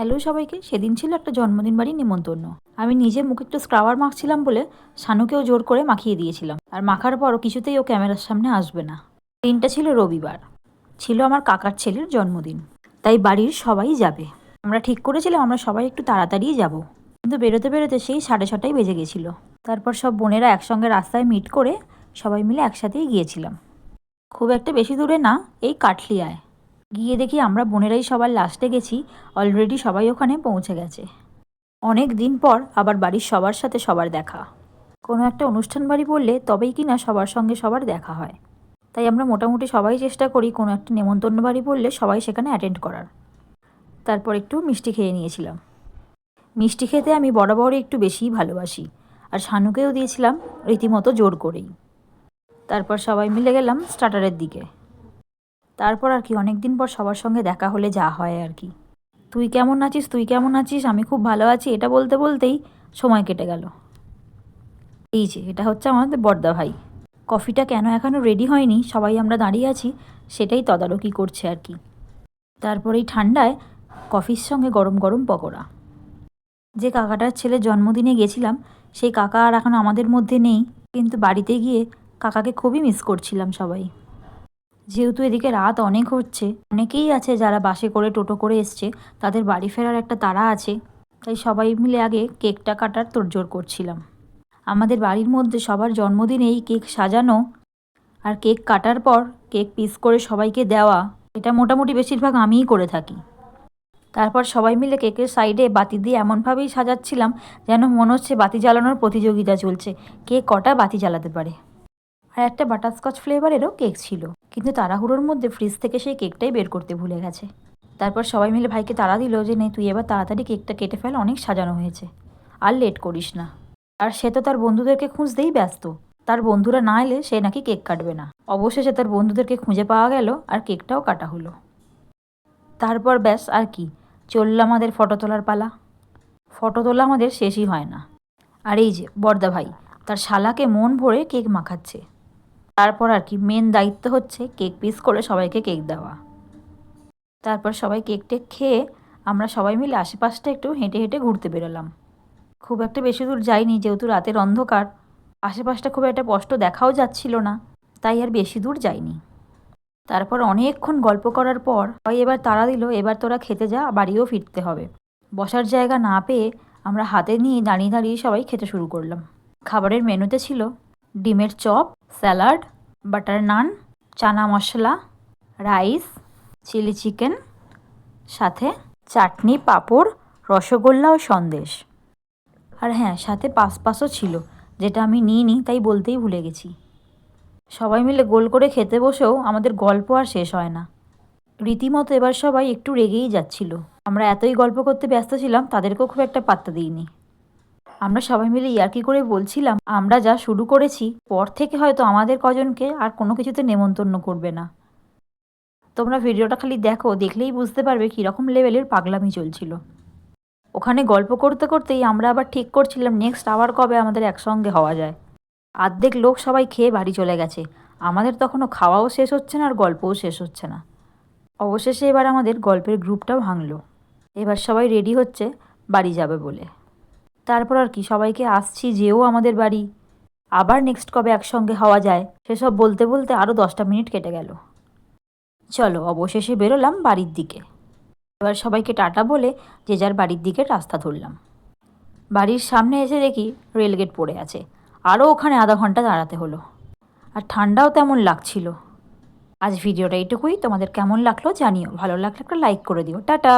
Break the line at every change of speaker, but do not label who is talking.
Hello সবাইকে, সেদিন ছিল একটা জন্মদিন বাড়ি নিমন্ত্রণ। আমি নিজে মুখে একটু স্ক্রাবার মাখছিলাম বলে শানুকেও জোর করে মাখিয়ে দিয়েছিলাম। আর মাখার পরও কিছুতেই ও ক্যামেরার সামনে আসবে না। দিনটা ছিল রবিবার। ছিল আমার কাকার ছেলের জন্মদিন। তাই বাড়ির সবাই যাবে। আমরা ঠিক করেছিলাম আমরা সবাই একটু তাড়াতাড়িই যাব। কিন্তু বেরোতে বেরোতে সেই সাড়ে ছটাই বেজে গেছিল। তারপর সব বোনেরা একসঙ্গে রাস্তায় মিট করে সবাই মিলে একসাথেই গিয়েছিলাম। খুব একটা বেশি দূরে না, এই কাঠলিয়ায়। গিয়ে দেখি আমরা বোনেরাই সবার লাস্টে গেছি অলরেডি সবাই ওখানে পৌঁছে গেছে। অনেক দিন পর আবার বাড়ির সবার সাথে সবার দেখা। কোনো একটা অনুষ্ঠান বাড়ি বললে তবেই কি না সবার সঙ্গে সবার দেখা হয়। তাই আমরা মোটামুটি সবাই চেষ্টা করি কোনো একটা নেমন্তন্ন বাড়ি বললে সবাই সেখানে অ্যাটেন্ড করার। তারপর একটু মিষ্টি খেয়ে নিয়েছিলাম। মিষ্টি খেতে আমি বরাবরই একটু বেশিই ভালোবাসি, আর শানুকেও দিয়েছিলাম রীতিমতো জোর করেই। তারপর সবাই মিলে গেলাম স্টার্টারের দিকে। তারপর আর কি অনেক দিন পর সবার সঙ্গে দেখা হলে যা হয় আর কি। তুই কেমন আছিস? তুই কেমন আছিস? আমি খুব ভালো আছি। এটা বলতে বলতেই সময় কেটে গেল। এই যে, এটা হচ্ছে আমাদের বর্দা ভাই। কফিটা কেন এখনও রেডি হয়নি? সবাই আমরা দাঁড়িয়ে আছি, সেটাই তদারকি করছে আর কি। তারপর এই ঠান্ডায় কফির সঙ্গে গরম গরম পকোড়া। যে কাকাটার ছেলের জন্মদিনে গেছিলাম, সেই কাকা আর এখন আমাদের মধ্যে নেই। কিন্তু বাড়িতে গিয়ে কাকাকে খুবই মিস করছিলাম সবাই। যেহেতু এদিকে রাত অনেক হচ্ছে, অনেকেই আছে যারা বাসে করে টোটো করে এসছে, তাদের বাড়ি ফেরার একটা তারা আছে। তাই সবাই মিলে আগে কেকটা কাটার তোড়জোড় করছিলাম। আমাদের বাড়ির মধ্যে সবার জন্মদিনে এই কেক সাজানো আর কেক কাটার পর কেক পিস করে সবাইকে দেওয়া, এটা মোটামুটি বেশিরভাগ আমিই করে থাকি। তারপর সবাই মিলে কেকের সাইডে বাতি দিয়ে এমনভাবেই সাজাচ্ছিলাম যেন মনে হচ্ছে বাতি জ্বালানোর প্রতিযোগিতা চলছে। কে কটা বাতি জ্বালাতে পারে? আর একটা বাটারস্কচ ফ্লেভারেরও কেক ছিল। কিন্তু তাড়াহুড়োর মধ্যে ফ্রিজ থেকে সেই কেকটাই বের করতে ভুলে গেছে। তারপর সবাই মিলে ভাইকে তাড়া দিল যে নেই তুই এবার তাড়াতাড়ি কেকটা কেটে ফেল, অনেক সাজানো হয়েছে। আর লেট করিস না। আর সে তো তার বন্ধুদেরকে খুঁজতেই ব্যস্ত। তার বন্ধুরা না এলে সে নাকি কেক কাটবে না। অবশেষে তার বন্ধুদেরকে খুঁজে পাওয়া গেল আর কেকটাও কাটা হলো। তারপর ব্যাস, আর কি? চলল আমাদের ফটো তোলার পালা। ফটো তোলা আমাদের শেষই হয় না। আর এই যে, বর্দা ভাই, তার শালাকে মন ভরে কেক মাখাচ্ছে। তারপর আর কি মেন দায়িত্ব হচ্ছে কেক পিস করে সবাইকে কেক দেওয়া। তারপর সবাই কেক টেক খেয়ে আমরা সবাই মিলে আশেপাশটা একটু হেঁটে হেঁটে ঘুরতে বেরোলাম। খুব একটা বেশি দূর যাইনি যেহেতু রাতের অন্ধকার। আশেপাশটা খুব একটা স্পষ্ট দেখাও যাচ্ছিল না, তাই আর বেশি দূর যাইনি। তারপর অনেকক্ষণ গল্প করার পর সবাই এবার তারা দিল, এবার তোরা খেতে যা, বাড়িও ফিরতে হবে। বসার জায়গা না পেয়ে আমরা হাতে নিয়ে দাঁড়িয়ে দাঁড়িয়ে সবাই খেতে শুরু করলাম। খাবারের মেনুতে ছিল ডিমের chop, salad, butter naan, chana masala, rice, chilli chicken, সাথে চাটনি, পাঁপড়, রসগোল্লা ও সন্দেশ। আর হ্যাঁ সাথে পাস পাসও ছিল, যেটা আমি নিইনি, তাই বলতেই ভুলে গেছি। সবাই মিলে গোল করে খেতে বসেও আমাদের গল্প আর শেষ হয় না। রীতিমতো এবার সবাই একটু রেগেই যাচ্ছিল। আমরা এতই গল্প করতে ব্যস্ত ছিলাম, তাদেরকেও খুব একটা পাত্তা দিইনি। আমরা সবাই মিলে ইয়ার্কি করে বলছিলাম, আমরা যা শুরু করেছি, পর থেকে হয়তো আমাদের কজনকে আর কোনো কিছুতে নেমন্তন্ন করবে না। তোমরা ভিডিওটা খালি দেখো, দেখলেই বুঝতে পারবে কীরকম লেভেলের পাগলামি চলছিল। ওখানে গল্প করতে করতেই আমরা আবার ঠিক করছিলাম, নেক্সট আবার কবে আমাদের একসঙ্গে হওয়া যায়? আর্ধেক লোক সবাই খেয়ে বাড়ি চলে গেছে। আমাদের তখনও খাওয়াও শেষ হচ্ছে না আর গল্পও শেষ হচ্ছে না। অবশেষে এবার আমাদের গল্পের গ্রুপটাও ভাঙলো। এবার সবাই রেডি হচ্ছে বাড়ি যাবে বলে। তারপর আর কি, সবাইকে আসছি, যেও আমাদের বাড়ি। আবার নেক্সট কবে একসঙ্গে হওয়া যায়, সেসব বলতে বলতে আরও দশটা মিনিট কেটে গেল। চলো, অবশেষে বেরোলাম বাড়ির দিকে। এবার সবাইকে টাটা বলে যে যার বাড়ির দিকে রাস্তা ধরলাম। বাড়ির সামনে এসে দেখি রেলগেট পড়ে আছে আরও ওখানে আধা ঘণ্টা দাঁড়াতে হলো। আর ঠান্ডাও তেমন লাগছিল। আজ ভিডিওটা এইটুকুই, তোমাদের কেমন লাগল জানিও, ভালো লাগলে একটা লাইক করে দিও। টাটা!